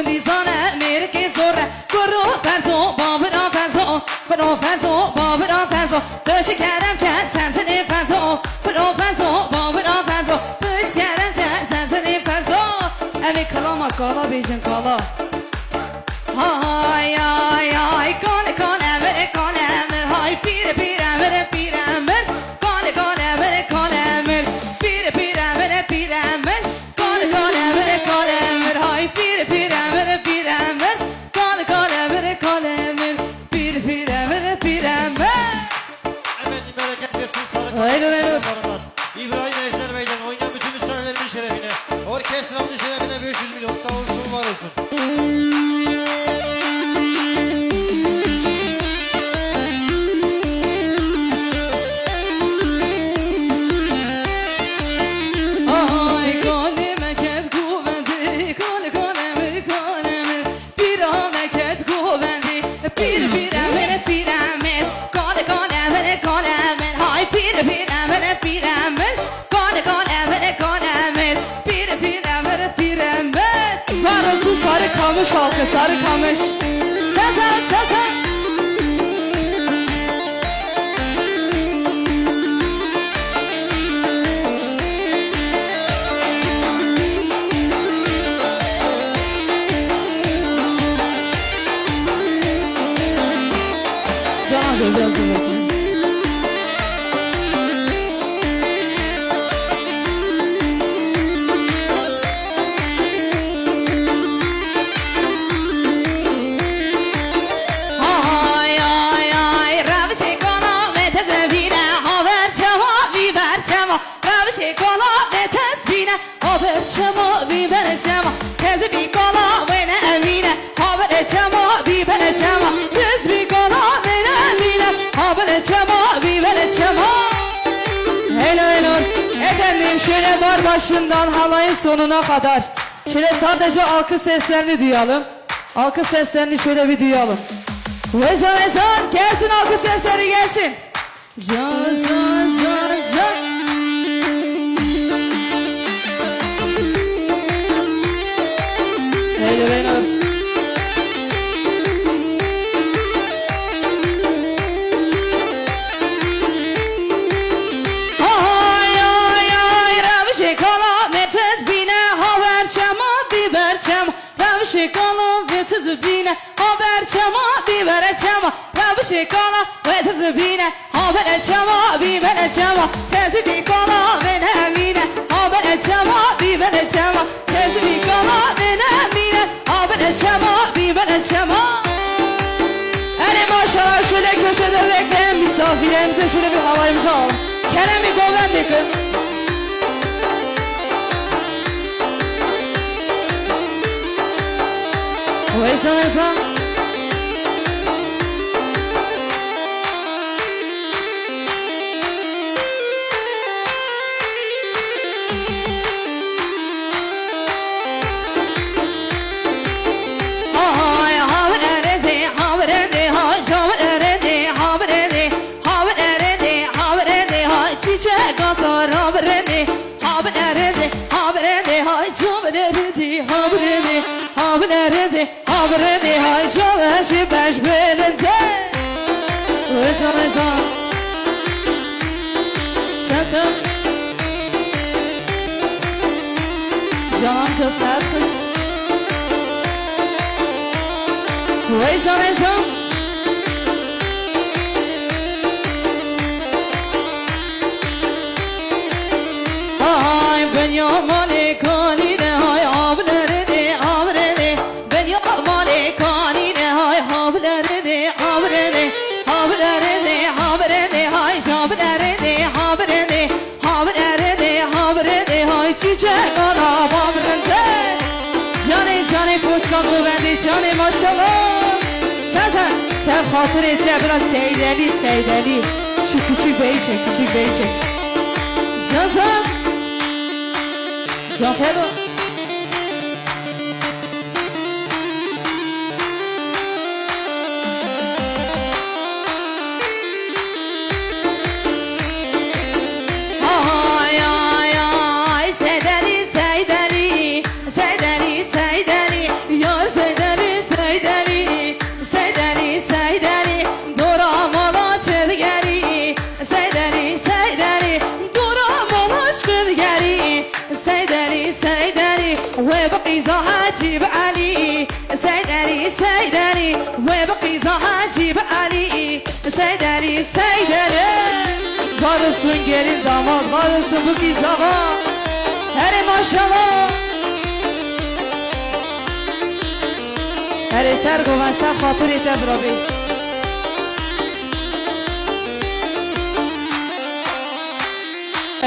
Quindi sono Americhe sorre Corro perso Babra perso Però perso Babra perso Dış kerem ke serseri perso Però perso Babra perso Dış kerem ke serseri perso Evi kalama kala bejin kala orkestramın şerefine 500 milyon sağ olsun var olsun. Bir bir sarı kamış halkı sarı kamış. Sen sen Can biraz Efendim şöyle bar başından halayın sonuna kadar Şöyle sadece alkış seslerini duyalım Alkış seslerini şöyle bir duyalım ve can ve can gelsin alkış sesleri gelsin. Can can. Tezbine haber çama biber çama. Ravişe kala ve tezbine haber çama biber çama. Tezbi kala ve nemine haber çama biber çama. Tezbi kala ve nemine haber çama biber çama. Hani maşallah şöyle köşede bekleyen misafirlerimize şöyle bir halayımızı alalım. Kerem'i Govendikin. Oysa 三三。Hay havrede havrede havrede havrede hay çavaşı beş berede Reza reza Satın Canım kız Reza reza havlere hay çiçek ana bavrende Cane cane koşkan kuvvetli cane maşallah. Sen sen hatır et ya biraz seydeli seydeli. Şu küçük beyi çek küçük beyi çek Can sen Hacib Ali Seyd Ali Seyd Ali Varısın gelin damat varısın bu kizağa Hele maşallah. Hele ser govan ser hatır yeter brabi